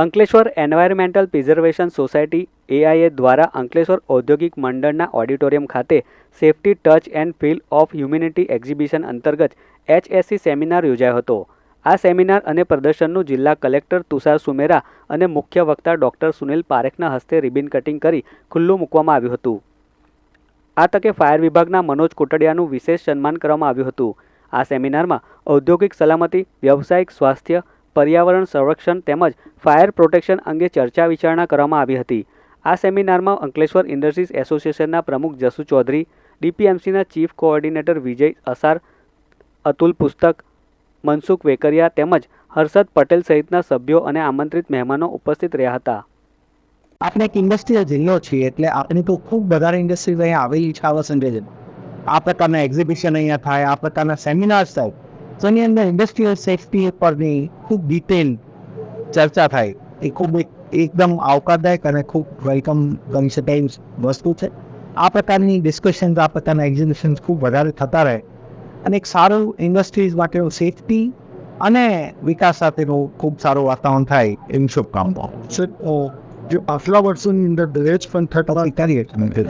Ankleshwar environmental preservation society AIA દ્વારા અંકલેશ્વર ઔદ્યોગિક મંડળના ઓડિટોરિયમ ખાતે safety touch and feel of humanity exhibition અંતર્ગત એચએસસી સેમિનાર યોજાયો હતો. આ સેમિનાર અને પ્રદર્શનનું જિલ્લા કલેક્ટર તુષાર સુમેરા અને મુખ્ય વક્તા ડોક્ટર સુનિલ પારેખના હસ્તે રિબિન કટિંગ કરી ખુલ્લું મૂકવામાં આવ્યું હતું. આ તકે ફાયર વિભાગના મનોજ કોટડિયાનું વિશેષ સન્માન કરવામાં આવ્યું હતું. આ સેમિનારમાં ઔદ્યોગિક સલામતી, વ્યવસાયિક સ્વાસ્થ્ય પર્યાવરણ સંરક્ષણ તેમજ ફાયર પ્રોટેક્શન અંગે ચર્ચા વિચારણા કરવામાં આવી હતી. આ સેમિનારમાં અંકલેશ્વર ઇન્ડસ્ટ્રીઝ એસોસિએશનના પ્રમુખ જસુ ચૌધરી, ડીપીએમસીના ચીફ કોઓર્ડિનેટર વિજય અસાર, અતુલ પુસ્તક, મનસુખ વેકરિયા તેમજ હર્ષદ પટેલ સહિતના સભ્યો અને આમંત્રિત મહેમાનો ઉપસ્થિત રહ્યા હતા. આપણે એક ઇન્ડસ્ટ્રીયલ જિલ્લો છીએ એટલે આપણે તો ખૂબ વધારે ઇન્ડસ્ટ્રીઝ અહીંયા આવેલી છે આવા સંજય આ પ્રકારના એક્ઝિબિશન અહીંયા થાય, આ પ્રકારના સેમિનાર્સ થાય. તો એની અંદર ઇન્ડસ્ટ્રીયલ સેફટી પરની ખૂબ ડિટેલ ચર્ચા થાય. એ ખૂબ એકદમ આવકારદાયક અને ખૂબ વેલકમ ગણી શકાય વસ્તુ છે. આ પ્રકારની ડિસ્કશન્સ આ પ્રકારના એક્ઝિબિશન્સ ખૂબ વધારે થતા રહે. અને એક સારું ઇન્ડસ્ટ્રીઝ માટેનું સેફટી અને વિકાસ સાથેનું ખૂબ સારું વાતાવરણ થાય એમ શુભકામનાઓ. આટલા વર્ષોની અંદર દરેજ પણ થતા વિચારીએ છીએ.